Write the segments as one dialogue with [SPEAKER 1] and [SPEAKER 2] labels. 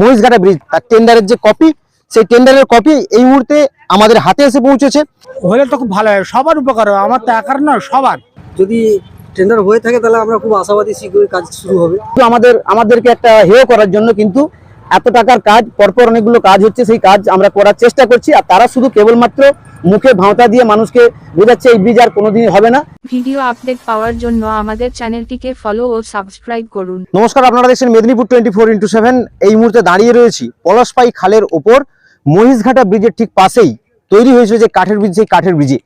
[SPEAKER 1] মহিষঘাটা bridge তার টেন্ডারের যে copy সেই টেন্ডারের কপি এই মুহূর্তে আমাদের হাতে এসে পৌঁছেছে।
[SPEAKER 2] হলে তো খুব ভালো হয় সবার উপকার হবে আমার তো একার নয় সবার।
[SPEAKER 3] যদি টেন্ডার হয়ে থাকে তাহলে আমরা খুব আশাবাদী শীঘ্রই কাজ শুরু হবে।
[SPEAKER 1] আমাদের আমাদেরকে একটা হেয় করার জন্য কিন্তু এত টাকার কাজ পরপর অনেকগুলো কাজ হচ্ছে সেই কাজ আমরা করার চেষ্টা করছি আর তারা শুধু কেবলমাত্র মুখে ভাঁওতা দিয়ে মানুষকে বোঝাচ্ছে এই ব্রিজ আর কোনোদিনই হবে না।
[SPEAKER 4] ভিডিও আপডেট পাওয়ার জন্য আমাদের চ্যানেলটিকে ফলো ও সাবস্ক্রাইব করুন।
[SPEAKER 1] নমস্কার আপনারা দেখছেন Medinipur twenty four into seven এই মুহূর্তে দাঁড়িয়ে রয়েছি পলাশপাই খালের ওপর। মহিষঘাটা ব্রিজের ঠিক পাশেই তৈরি হয়েছিল যে কাঠের ব্রিজ সেই কাঠের ব্রিজে।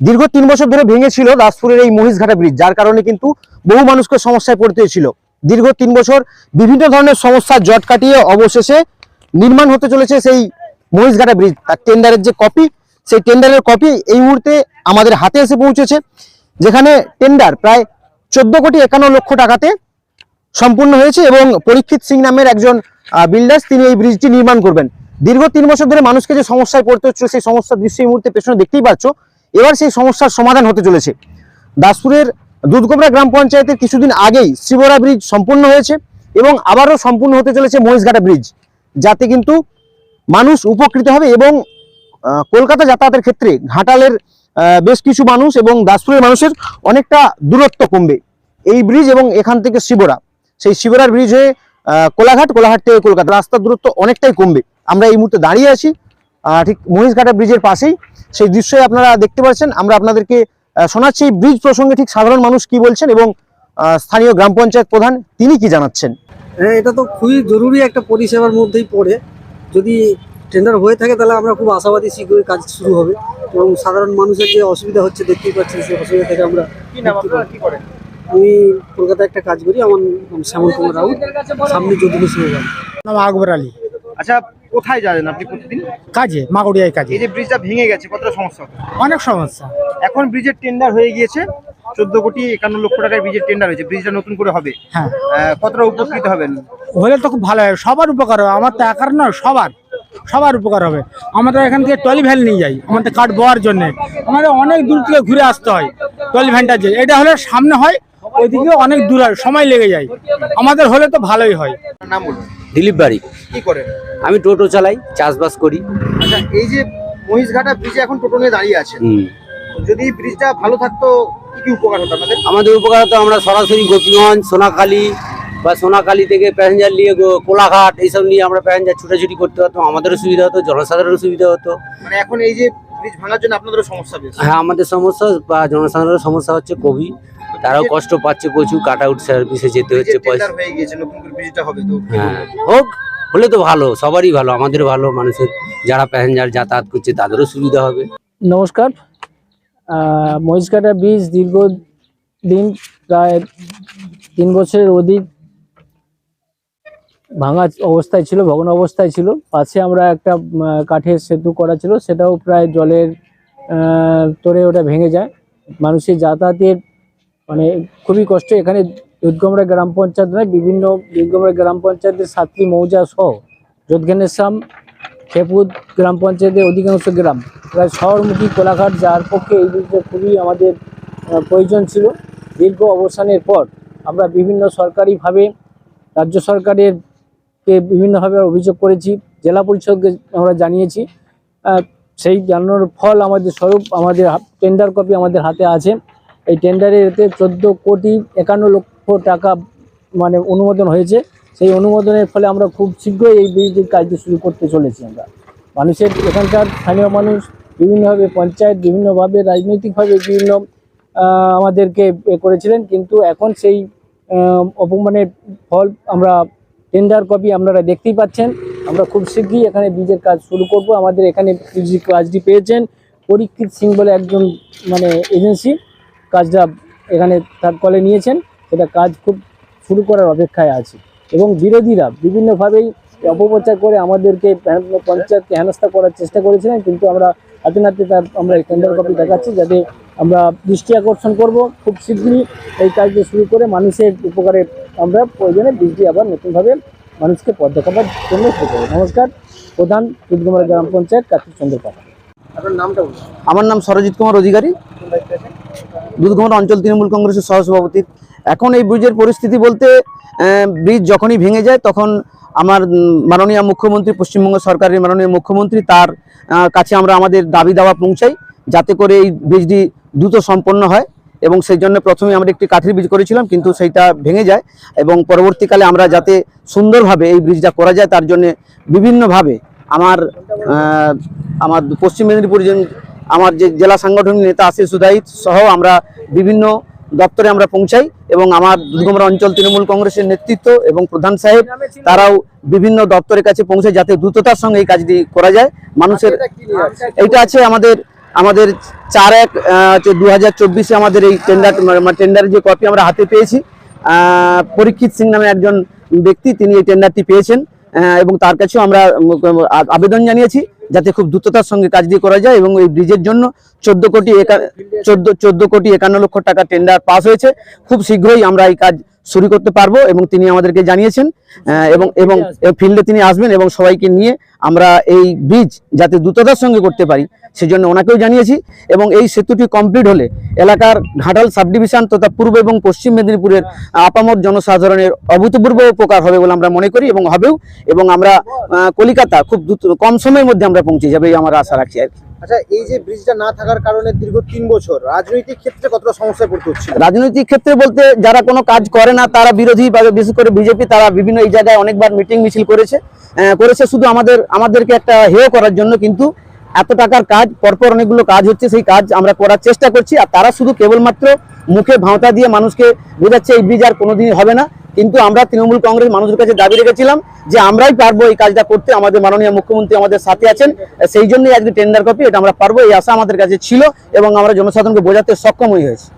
[SPEAKER 1] দীর্ঘ তিন বছর ধরে ভেঙেছিল দাসপুরের এই মহিষঘাটা ব্রিজ যার কারণে কিন্তু বহু মানুষকে সমস্যায় পড়তে হয়েছিল। দীর্ঘ তিন বছর বিভিন্ন ধরনের সমস্যার জট কাটিয়ে অবশেষে নির্মাণ হতে চলেছে সেই মহিষঘাটা ব্রিজ তার টেন্ডারের যে কপি সেই টেন্ডারের কপি এই মুহূর্তে আমাদের হাতে এসে পৌঁছেছে, যেখানে টেন্ডার প্রায় চোদ্দ কোটি একান্ন লক্ষ টাকাতে সম্পূর্ণ হয়েছে এবং পরীক্ষিত সিং নামের একজন বিল্ডার্স তিনি এই ব্রিজটি নির্মাণ করবেন। দীর্ঘ তিন বছর ধরে মানুষকে যে সমস্যায় পড়তে হচ্ছে, সেই সমস্যার দৃশ্য এই মুহূর্তে পেছনে দেখতেই পাচ্ছ এবার সেই সমস্যার সমাধান হতে চলেছে। দাসপুরের দুধকোবরা গ্রাম পঞ্চায়েতের কিছুদিন আগেই শ্রীবরা ব্রিজ সম্পূর্ণ হয়েছে এবং আবারও সম্পূর্ণ হতে চলেছে মহিষঘাটা ব্রিজ, যাতে কিন্তু মানুষ উপকৃত হবে এবং কলকাতা যাতায়াতের ক্ষেত্রে ঘাটালের বেশ কিছু মানুষ এবং দাসপুরের মানুষের অনেকটা দূরত্ব কমবে। এই ব্রিজ এবং এখান থেকে শিবরা সেই শিবরার ব্রিজ হয়ে কোলাঘাট কোলাঘাট থেকে কলকাতা, রাস্তার দূরত্ব অনেকটাই কমবে। আমরা এই মুহূর্তে দাঁড়িয়ে আছি ঠিক মহিষঘাটা ব্রিজের পাশেই। সেই দৃশ্যই আপনারা দেখতে পাচ্ছেন, আমরা আপনাদেরকে শোনাচ্ছি এই ব্রিজ প্রসঙ্গে ঠিক সাধারণ মানুষ কি বলছেন এবং স্থানীয় গ্রাম পঞ্চায়েত প্রধান তিনি কি জানাচ্ছেন?
[SPEAKER 3] হ্যাঁ এটা তো খুবই জরুরি একটা পরিষেবার মধ্যেই পড়ে। যদি টেন্ডার হয়ে থাকে তাহলে আমরা খুব আশাবাদী শীঘ্রই কাজ শুরু হবে এবং সাধারণ মানুষের যে অসুবিধা হচ্ছে দেখতেই পাচ্ছেন সেই অসুবিধা থেকে আমরা আমি কলকাতায় একটা কাজ করি আমার শ্যামল কুমার রাউত। সামনে যদুপুর
[SPEAKER 2] আকবর আলী।
[SPEAKER 5] আচ্ছা কোথায় যাবেন আপনি প্রতিদিন?
[SPEAKER 2] কাজে মাগুড়িয়ায় কাজে।
[SPEAKER 5] এই যে ব্রিজটা ভেঙে গেছে কতটা সমস্যা
[SPEAKER 2] অনেক সমস্যা।
[SPEAKER 5] এখন ব্রিজের টেন্ডার হয়ে গিয়েছে চোদ্দ কোটি একান্ন লক্ষ টাকার ব্রিজের টেন্ডার হয়েছে। ব্রিজটা নতুন করে হবে।
[SPEAKER 2] হ্যাঁ।
[SPEAKER 5] কতটা উপকৃত হবেন?
[SPEAKER 2] হলে তো খুব ভালো হয়। সবার উপকার হবে। আমার তো একার নয় সবার। সবার উপকার হবে। আমাদের এখান থেকে টলি ভ্যান নিয়ে যাই। আমাদের কাঠ বওয়ার জন্য। আমাদের অনেক দূর থেকে ঘুরে আসতে হয় টলি ভ্যানটা যে এটা হলে সামনে হয় ওইদিকে অনেক দূর হয় সময় লেগে যায়। আমাদের হলে তো ভালোই হয়।
[SPEAKER 5] আপনার নাম বলুন।
[SPEAKER 6] দিলীপ বাড়ি।
[SPEAKER 5] কি করেন?
[SPEAKER 6] আমি টোটো চালাই চাষবাস করি।
[SPEAKER 5] আচ্ছা এই যে মহিষঘাটা ব্রিজে এখন টোটো নিয়ে দাঁড়িয়ে আছে যদি ব্রিজটা ভালো থাকতো কি কি উপকার হতো আপনাদের?
[SPEAKER 6] আমাদের উপকার হতো আমরা সরাসরি গোপীগঞ্জ সোনাখালী বা সোনাখালী থেকে প্যাসেঞ্জার নিয়ে কোলাঘাট এইসব নিয়ে আমরা প্যাসেঞ্জার ছুটাছুটি করতে পারতাম আমাদেরও সুবিধা হতো জনসাধারণের সুবিধা হতো।
[SPEAKER 5] মানে এখন এই যে ব্রিজ ভাঙার জন্য আপনাদেরও সমস্যা
[SPEAKER 6] হ্যাঁ আমাদের সমস্যা বা জনসাধারণের সমস্যা হচ্ছে কবি তারাও কষ্ট পাচ্ছে প্রচুর কাট আউট সার্ভিসে যেতে হচ্ছে পয়সা।
[SPEAKER 5] হয়ে গিয়েছে নতুন করে ব্রিজটা হবে তো।
[SPEAKER 6] হ্যাঁ হোক হলে তো ভালো সবারই ভালো আমাদের ভালো মানুষের যারা প্যাসেঞ্জার যাতায়াত করছে তাদেরও সুবিধা হবে।
[SPEAKER 7] নমস্কার। মহিষকাটা ব্রিজ দীর্ঘদিন প্রায় তিন বছরের অধিক ভাঙা অবস্থায় ছিল ভগ্ন অবস্থায় ছিল। পাশে আমরা একটা কাঠের সেতু করা ছিল সেটাও প্রায় জলের তোরে ওটা ভেঙে যায়। মানুষের যাতায়াতের মানে খুবই কষ্ট। এখানে দুধগমরা গ্রাম পঞ্চায়েত নয় বিভিন্ন দুধগমরা গ্রাম পঞ্চায়েতের সাতটি মৌজা সহ যোধঘেনেশ্যাম খেপুদ গ্রাম পঞ্চায়েতের অধিকাংশ গ্রাম, প্রায় শহরমুখী কোলাঘাট যার পক্ষে এই ব্রিজটা খুবই আমাদের প্রয়োজন ছিল। দীর্ঘ অবসানের পর আমরা বিভিন্ন সরকারিভাবে, রাজ্য সরকারের কে বিভিন্নভাবে অভিযোগ করেছি, জেলা পরিষদকে আমরা জানিয়েছি। সেই জানানোর ফল আমাদের স্বরূপ, আমাদের টেন্ডার কপি আমাদের হাতে আছে। এই টেন্ডারে এতে চোদ্দ কোটি একান্ন লক্ষ টাকা মানে অনুমোদন হয়েছে। সেই অনুমোদনের ফলে আমরা খুব শীঘ্রই এই ব্রিজের কাজটি শুরু করতে চলেছি আমরা। মানুষের এখানকার স্থানীয় মানুষ বিভিন্নভাবে, পঞ্চায়েত বিভিন্নভাবে, রাজনৈতিকভাবে বিভিন্ন আমাদেরকে করেছিলেন। কিন্তু এখন সেই অপমানের ফল আমরা টেন্ডার কপি আপনারা দেখতেই পাচ্ছেন। আমরা খুব শীঘ্রই এখানে বীজের কাজ শুরু করব। আমাদের এখানে বীজের কাজটি পেয়েছেন পরীক্ষিত সিং বলে একজন মানে এজেন্সি কাজটা এখানে তার কলে নিয়েছেন সেটা কাজ খুব শুরু করার অপেক্ষায় আছে। এবং বিরোধীরা বিভিন্নভাবেই অপপ্রচার করে আমাদেরকে পঞ্চায়েতকে হেনস্থা করার চেষ্টা করেছিলেন কিন্তু আমরা হাতে নাতে তার আমরা এই টেন্ডার কপি দেখাচ্ছি যাতে আমরা দৃষ্টি আকর্ষণ করব খুব শীঘ্রই এই কাজটি শুরু করে মানুষের উপকারে আমরা প্রয়োজনে বৃষ্টি আবার নতুনভাবে মানুষকে দেখাবার জন্য শুরু করব। নমস্কার প্রধান গ্রাম পঞ্চায়েত কার্তিক চন্দ্র পাঠক
[SPEAKER 5] আপনার নামটা
[SPEAKER 1] আমার নাম সরজিৎ কুমার অধিকারী। দুধঘমরা অঞ্চল তৃণমূল কংগ্রেসের সহসভাপতি। এখন এই ব্রিজের পরিস্থিতি বলতে ব্রিজ যখনই ভেঙে যায়, তখন
[SPEAKER 6] আমার মাননীয় মুখ্যমন্ত্রী, পশ্চিমবঙ্গ সরকারের মাননীয় মুখ্যমন্ত্রী, তার কাছে আমরা আমাদের দাবি দাওয়া পৌঁছাই, যাতে করে এই ব্রিজটি দ্রুত সম্পন্ন হয়। এবং সেই জন্য প্রথমে আমরা একটি কাঠের ব্রিজ করেছিলাম, কিন্তু সেইটা ভেঙে যায়। এবং পরবর্তীকালে আমরা যাতে সুন্দরভাবে এই ব্রিজটা করা যায়, তার জন্য বিভিন্নভাবে আমার আমার পশ্চিম মেদিনীপুর আমার যে জেলা সাংগঠনিক নেতা আশিস সুদাইত সহ আমরা বিভিন্ন দপ্তরে আমরা পৌঁছাই এবং আমার দুর্গমরা অঞ্চল তৃণমূল কংগ্রেসের নেতৃত্ব এবং প্রধান সাহেব তারাও বিভিন্ন দপ্তরের কাছে পৌঁছে যাতে দ্রুততার সঙ্গে এই কাজটি করা যায়। মানুষের এইটা আছে আমাদের আমাদের চার এক দু হাজার চব্বিশে আমাদের এই টেন্ডার টেন্ডারের যে কপি আমরা হাতে পেয়েছি পরীক্ষিত সিং নামে একজন ব্যক্তি তিনি এই টেন্ডারটি পেয়েছেন এবং তার কাছেও আমরা আবেদন জানিয়েছি। যাতে খুব দ্রুততার সঙ্গে কাজ দিয়ে করা যায় এবং এই ব্রিজের জন্য চোদ্দ কোটি চোদ্দ চোদ্দ কোটি একান্ন লক্ষ টাকা টেন্ডার পাস হয়েছে। খুব শীঘ্রই আমরা এই কাজ শুরু করতে পারব এবং তিনি আমাদেরকে জানিয়েছেন এবং এবং ফিল্ডে তিনি আসবেন এবং সবাইকে নিয়ে আমরা এই ব্রিজ যাতে দ্রুততার সঙ্গে করতে পারি সেজন্য ওনাকেও জানিয়েছি। এবং এই সেতুটি কমপ্লিট হলে এলাকার ঘাটাল সাব ডিভিশন তথা পূর্ব এবং পশ্চিম মেদিনীপুরের আপামত জনসাধারণের অভূতপূর্ব উপকার হবে বলে আমরা মনে করি এবং হবেও। এবং আমরা কলিকাতা খুব দ্রুত কম সময়ের মধ্যে আমরা পৌঁছে যাবে এই আমার আশা রাখছি আর কি।
[SPEAKER 5] আচ্ছা এই যে ব্রিজটা না থাকার কারণে দীর্ঘ তিন বছর, রাজনৈতিক ক্ষেত্রে কতটা সমস্যায় পড়তে হচ্ছে?
[SPEAKER 6] রাজনৈতিক ক্ষেত্রে বলতে যারা কোনো কাজ করে না, তারা বিরোধী বা বিশেষ করে বিজেপি তারা বিভিন্ন এই জায়গায় অনেকবার মিটিং মিছিল করেছে। করেছে শুধু আমাদের, আমাদেরকে একটা হেয় করার জন্য, কিন্তু এত টাকার কাজ, পরপর অনেকগুলো কাজ হচ্ছে, সেই কাজ আমরা করার চেষ্টা করছি, আর তারা শুধু কেবলমাত্র মুখে ভাঁওতা দিয়ে মানুষকে বোঝাচ্ছে, এই ব্রিজ আর কোনোদিনই হবে না। কিন্তু আমরা তৃণমূল কংগ্রেস মানুষের কাছে দাবি রেখেছিলাম যে আমরাই পারব এই কাজটা করতে। আমাদের মাননীয় মুখ্যমন্ত্রী আমাদের সাথে আছেন। সেই জন্যই আজকে টেন্ডার কপি এটা আমরা পারব, এই আশা আমাদের কাছে ছিল এবং আমরা জনসাধারণকে বোঝাতে সক্ষমই হয়ে হয়েছি।